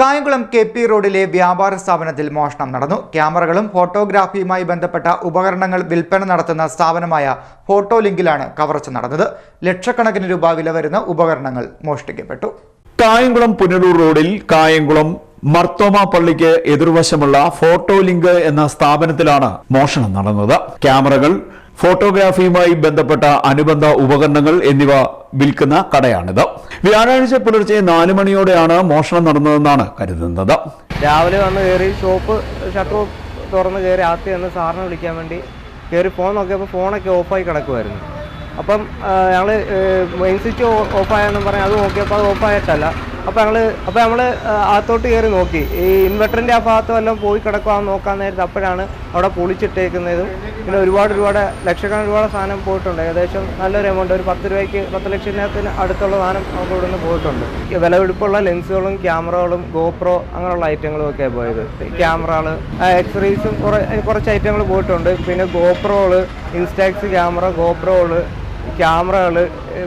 Kayamkulam K P റോഡിലെ വ്യാപാര സ്ഥാപനത്തിൽ മോഷണം നടന്നു. ക്യാമറകളും ഫോട്ടോഗ്രാഫിയുമായി ബന്ധപ്പെട്ട ഉപകരണങ്ങൾ വിൽപ്പന നടത്തുന്ന സ്ഥാപനമായ ഫോട്ടോ ലിങ്കിലാണ് കവർച്ച നടന്നത്. ലക്ഷക്കണക്കിന് രൂപ വില വരുന്ന ഉപകരണങ്ങൾ മോഷ്ടിക്കപ്പെട്ടു. കായംകുളം പുനലൂർ റോഡിൽ കായംകുളം മർത്തോമ പള്ളിക്ക് എതിർവശമുള്ള ഫോട്ടോ ലിങ്ക് എന്ന സ്ഥാപനത്തിലാണ് മോഷണം നടന്നത്. ക്യാമറകൾ ഫോട്ടോഗ്രാഫിയുമായി ബന്ധപ്പെട്ട അനുബന്ധ ഉപകരണങ്ങൾ എന്നിവ വിൽക്കുന്ന കടയാണിത്. വ്യാഴാഴ്ച പുലർച്ചെ നാല് മണിയോടെയാണ് മോഷണം നടന്നതെന്നാണ് കരുതുന്നത്. രാവിലെ വന്ന് കയറി ഷോപ്പ് ഷട്ടർ തുറന്ന് കയറി ആദ്യം വന്ന് സാറിനെ വിളിക്കാൻ വേണ്ടി കയറി ഫോൺ നോക്കിയപ്പോൾ ഫോണൊക്കെ ഓഫായി കിടക്കുമായിരുന്നു അപ്പം ഞങ്ങൾ മെയിൻ സ്വിച്ച് ഓഫായെന്നും പറഞ്ഞ് അത് നോക്കിയപ്പോൾ അത് ഓഫായിട്ടല്ല അപ്പോൾ ഞങ്ങൾ അപ്പോൾ നമ്മൾ അകത്തോട്ട് കയറി നോക്കി. ഈ ഇൻവെർട്ടറിന്റെ ആ ഭാഗത്ത് വല്ലതും പോയി കിടക്കുവാന്ന് നോക്കാൻ നേരത്തെ അപ്പോഴാണ് അവിടെ പൊളിച്ചിട്ടേക്കുന്നതും. പിന്നെ ഒരുപാട് ഒരുപാട് ലക്ഷക്കണക്കിന് ഒരുപാട് സാധനം പോയിട്ടുണ്ട്. ഏകദേശം നല്ലൊരു എമൗണ്ട് ഒരു പത്ത് രൂപയ്ക്ക് പത്ത് ലക്ഷത്തിന് അടുത്തുള്ള സാധനം നമുക്ക് ഇവിടെ നിന്ന് പോയിട്ടുണ്ട്. ഈ വിലപിടിപ്പുള്ള ലെൻസുകളും ക്യാമറകളും ഗോപ്രോ അങ്ങനെയുള്ള ഐറ്റങ്ങളും ഒക്കെ പോയത്. ക്യാമറകൾ എക്സ്റേസും കുറേ കുറച്ച് ഐറ്റങ്ങൾ പോയിട്ടുണ്ട്. പിന്നെ ഗോപ്രോൾ ഇൻസ്റ്റാക്സ് ക്യാമറ ഗോപ്രോകൾ ക്യാമറകൾ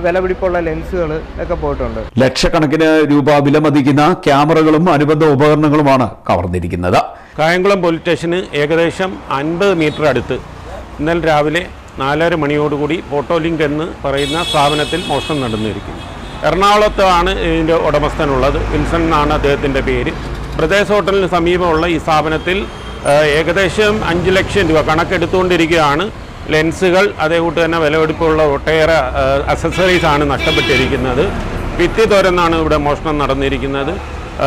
വിലപിടിപ്പുള്ള ലെൻസുകൾ ഒക്കെ പോയിട്ടുണ്ട്. ലക്ഷക്കണക്കിന് രൂപ വിലമതിക്കുന്ന ക്യാമറകളും അനുബന്ധ ഉപകരണങ്ങളുമാണ് കവർന്നിരിക്കുന്നത്. കായംകുളം പോലീസ് സ്റ്റേഷന് ഏകദേശം അൻപത് മീറ്റർ അടുത്ത്. ഇന്നലെ രാവിലെ നാലര മണിയോടുകൂടി ഫോട്ടോ ലിങ്ക് എന്ന് പറയുന്ന സ്ഥാപനത്തിൽ മോഷണം നടന്നിരിക്കുന്നു. എറണാകുളത്താണ് ഇതിന്റെ ഉടമസ്ഥനുള്ളത്. വിൻസൺ എന്നാണ് അദ്ദേഹത്തിന്റെ പേര്. പ്രദേശ ഹോട്ടലിന് സമീപമുള്ള ഈ സ്ഥാപനത്തിൽ ഏകദേശം അഞ്ച് ലക്ഷം രൂപ കണക്കെടുത്തുകൊണ്ടിരിക്കുകയാണ്. ലെൻസുകൾ അതേകൂട്ട് തന്നെ വിലപിടിപ്പുള്ള ഒട്ടേറെ ആണ് നഷ്ടപ്പെട്ടിരിക്കുന്നത്. ഭിത്തി തുരന്നാണ് ഇവിടെ മോഷണം നടന്നിരിക്കുന്നത്.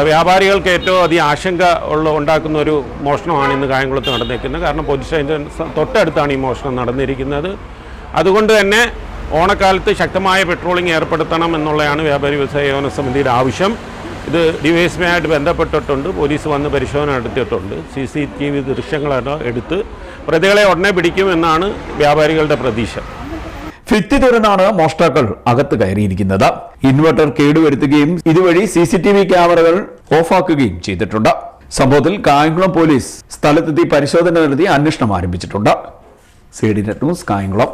വ്യാപാരികൾക്ക് ഏറ്റവും അധികം ആശങ്ക ഉള്ള ഉണ്ടാക്കുന്ന ഒരു മോഷണമാണ് ഇന്ന് കായംകുളത്ത് നടന്നിരിക്കുന്നത്. കാരണം പോലീസ് തൊട്ടടുത്താണ് ഈ മോഷണം നടന്നിരിക്കുന്നത്. അതുകൊണ്ട് തന്നെ ഓണക്കാലത്ത് ശക്തമായ പെട്രോളിംഗ് ഏർപ്പെടുത്തണം എന്നുള്ളതാണ് വ്യാപാരി വ്യവസായ സമിതിയുടെ ആവശ്യം. ഇത് ഡിവൈസുമായിട്ട് ബന്ധപ്പെട്ടിട്ടുണ്ട്. പോലീസ് വന്ന് പരിശോധന നടത്തിയിട്ടുണ്ട്. സി സി ടി വി ദൃശ്യങ്ങളെല്ലാം എടുത്ത് പ്രതികളെ ഉടനെ പിടിക്കുമെന്നാണ് വ്യാപാരികളുടെ പ്രതീക്ഷ. ഭിത്തി തുറന്നാണ് മോഷ്ടാക്കൾ അകത്ത് കയറിയിരിക്കുന്നത്. ഇൻവെർട്ടർ കേടുവരുത്തുകയും ഇതുവഴി സി സി ടി വി ക്യാമറകൾ ഓഫാക്കുകയും ചെയ്തിട്ടുണ്ട്. സംഭവത്തിൽ കായംകുളം പോലീസ് സ്ഥലത്തെത്തി പരിശോധന നടത്തി അന്വേഷണം ആരംഭിച്ചിട്ടുണ്ട്. C D net news Kayamkulam.